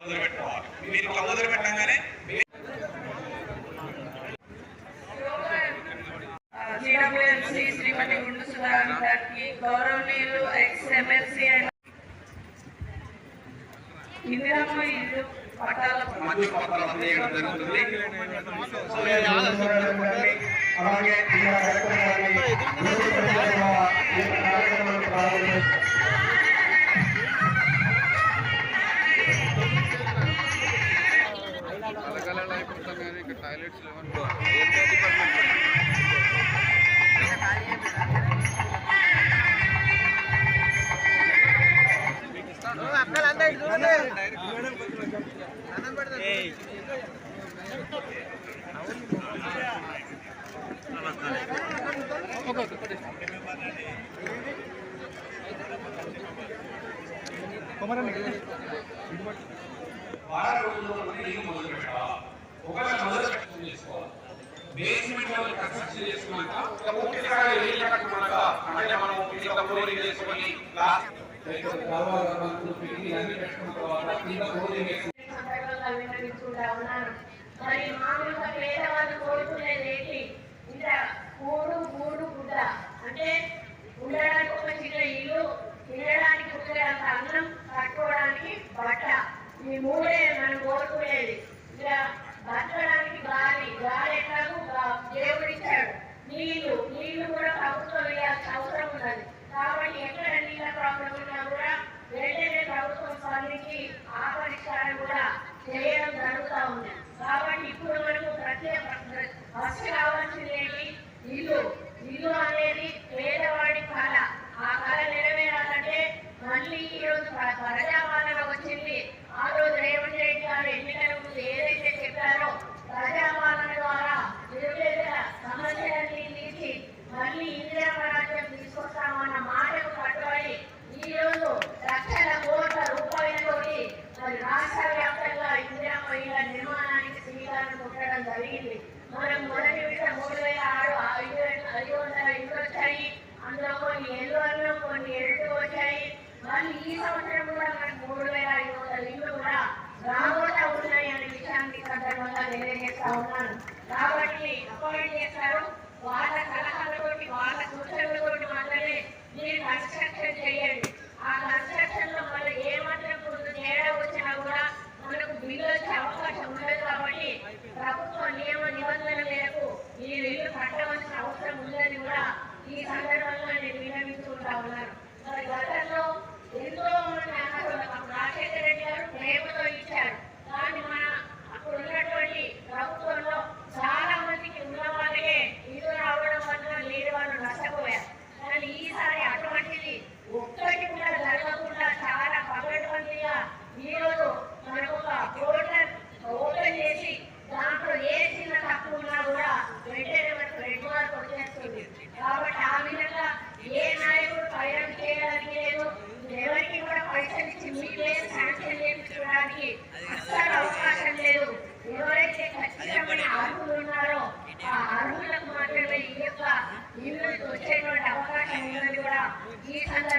మీరు ఇట్లా మొదలు పెట్టగానే జీడబ్ల్యూఎంసీ శ్రీమతి గుండు సుధారాణి గారికి గౌరవనీయులు ఎక్స్ ఎమ్మెల్సీ అయిన ఇందిరమ్మ ఇల్లు పట్టాల మంచి జరుగుతుంది అలాగే వారం రోజుల్లో మనం ఇల్లు మొదలు పెట్టాలి ఒకవేళ మొదలు పెట్టడం చేసుకోవాలి బేస్మెంట్ లెవెల్ కన్స్ట్రక్షన్ చేసుకున్నాక ఒకేసారి కట్టుకున్నాక అంటే మనం చేసుకొని లాస్ట్ అన్ని పెట్టుకున్న తర్వాత కింద వేసి మరి మామూలుగా పేదవాళ్ళు కోరుకునేది ఏంటి ఇంత కూడు గూడు గుడ్డ అంటే ఉండడానికి ఒక చిన్న ఇల్లు తినడానికి ఉపయోగ అన్నం కట్టుకోవడానికి బట్ట ఈ మూడే Let's get out. ఉన్నాను. కాబట్టి అపాయింట్ చేశారు. వాళ్ళ సలహాలతోటి వాళ్ళ సూచనలతోటి మాత్రమే మీరు కన్స్ట్రక్షన్ చేయండి. ఆ కన్స్ట్రక్షన్లో మనం ఏమాత్రం కొంత తేడా వచ్చినా కూడా మనకు బిల్లు వచ్చే అవకాశం ఉండదు కాబట్టి ప్రభుత్వ నియమ నిబంధనల మేరకు ఈ ఇల్లు కట్టవలసిన అవసరం ఉందని కూడా ఈ సందర్భంగా నేను విన్నవిస్తూ ఉంటా ఉన్నాను. చేయడానికి అస్సలు అవకాశం లేదు. ఎవరైతే ఖచ్చితమైన మాత్రమే ఈ యొక్క నిధులకు వచ్చేటువంటి అవకాశం కూడా. ఈ సందర్భంగా